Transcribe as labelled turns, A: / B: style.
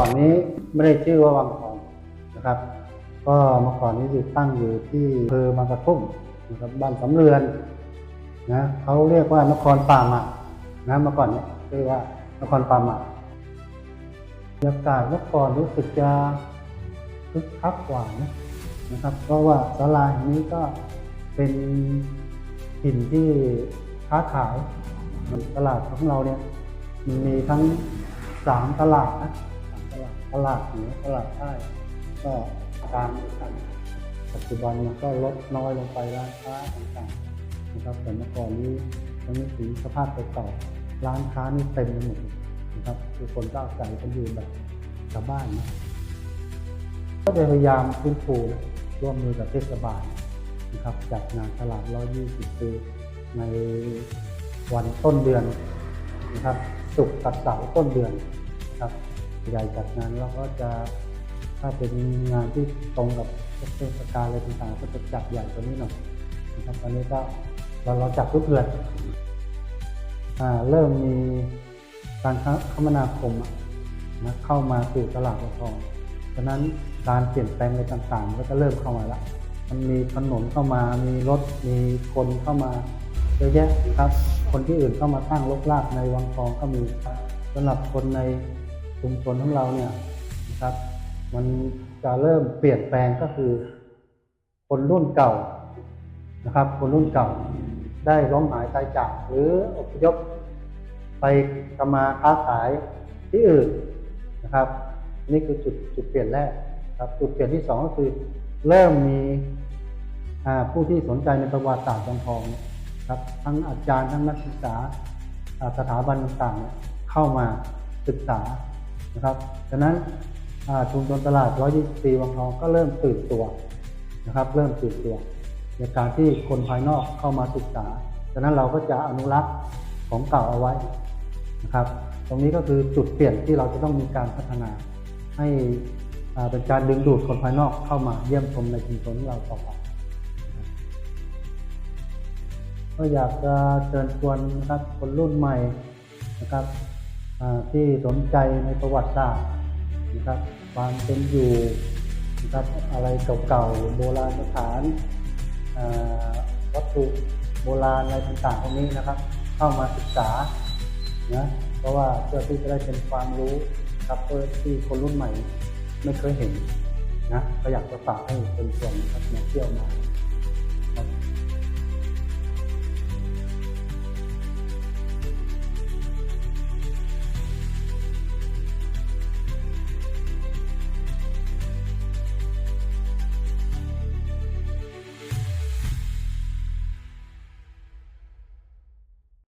A: ก่อนนี้ไม่ได้ชื่อว่าวังทองนะครับ ก็เมื่อก่อนนี้อยู่ตั้งอยู่ที่อำเภอบางกระทุ่มนะครับบ้านสำเรือนนะเขาเรียกว่านครป่าหมากนะเมื่อก่อนเนี่ยเรียกว่านครป่าหมากบรรยากาศเมื่อก่อนรู้สึกจะคึกคักกว่านะนะครับ เพราะว่าศาลาแห่งนี้ก็เป็นถิ่นที่ค้าขายตลาดของเราเนี่ยมันมีทั้งสามตลาดนะ ลาดตลาดเหนือตลาดใต้ก็ตามกันปัจจุบันมันก็ลดน้อยลงไปร้านค้าต่างๆนะครับแต่เมื่อก่อนนี้ยังไม่ถึงสภาพเก่าร้านค้านี่เต็มไปหมดนะครับทุกคนก็อาศัยกันอยู่แบบชาวบ้านนะก็พยายามฟื้นฟูร่วมมือกับเทศบาลนะครับจัดงานตลาด 120 ปีในวันต้นเดือนนะครับศุกร์กับเสาร์ต้นเดือนนะครับ ใหญ่จัดงานแล้วก็จะถ้าเป็นงานที่ตรงกับเทศกาลอะไรต่างๆก็จะจัดใหญ่กว่านี้หน่อยนะครับตอนนี้ก็เราเราจัดทุกเดือนอ่าเริ่มมีการคมนาคมนะเข้ามาสู่ตลาดทองฉะนั้นการเปลี่ยนแปลงอะไรต่างๆ ก็จะเริ่มเข้ามาล้วมันมีถนนเข้ามา มีรถ มีคนเข้ามาเยอะแยะครับ คนที่อื่นเข้ามาตั้งรกรากในวังทองก็มีสำหรับคนใน ชุมชนของเราเนี่ยนะครับ มันจะเริ่มเปลี่ยนแปลงก็คือ คนรุ่นเก่านะครับ คนรุ่นเก่าได้ล้มหายตายจากหรืออพยพไปทำมาค้าขายที่อื่นนะครับ นี่คือจุดจุดเปลี่ยนแรกครับจุดเปลี่ยนที่สองก็คือ เริ่มมีผู้ที่สนใจในประวัติศาสตร์วังทองนะครับทั้งอาจารย์ทั้งนักศึกษาสถาบันต่างๆเข้ามาศึกษา นะครับฉะนั้นชุมชนตลาด 120 ปีวังทองก็เริ่มตื่นตัวนะครับ เริ่มตื่นตัว ในการที่คนภายนอกเข้ามาศึกษาฉะนั้นเราก็จะอนุรักษ์ของเก่าเอาไว้นะครับ ตรงนี้ก็คือจุดเปลี่ยนที่เราจะต้องมีการพัฒนา ให้เป็นการดึงดูดคนภายนอกเข้ามาเยี่ยมชมในชุมชนของเราต่อไปก็อยากจะเชิญชวนนะครับคนรุ่นใหม่นะครับ ที่สนใจในประวัติศาสตร์นะครับความเป็นอยู่นะครับอะไรเก่าๆโบราณสถานวัตถุโบราณอะไรต่างๆพวกนี้นะครับ เข้ามาศึกษานะเพราะว่าเพื่อที่จะได้เป็นความรู้ครับเพื่อที่คนรุ่นใหม่ไม่เคยเห็นนะก็อยากจะฝากให้เป็นส่วนนะครับมาเที่ยวมา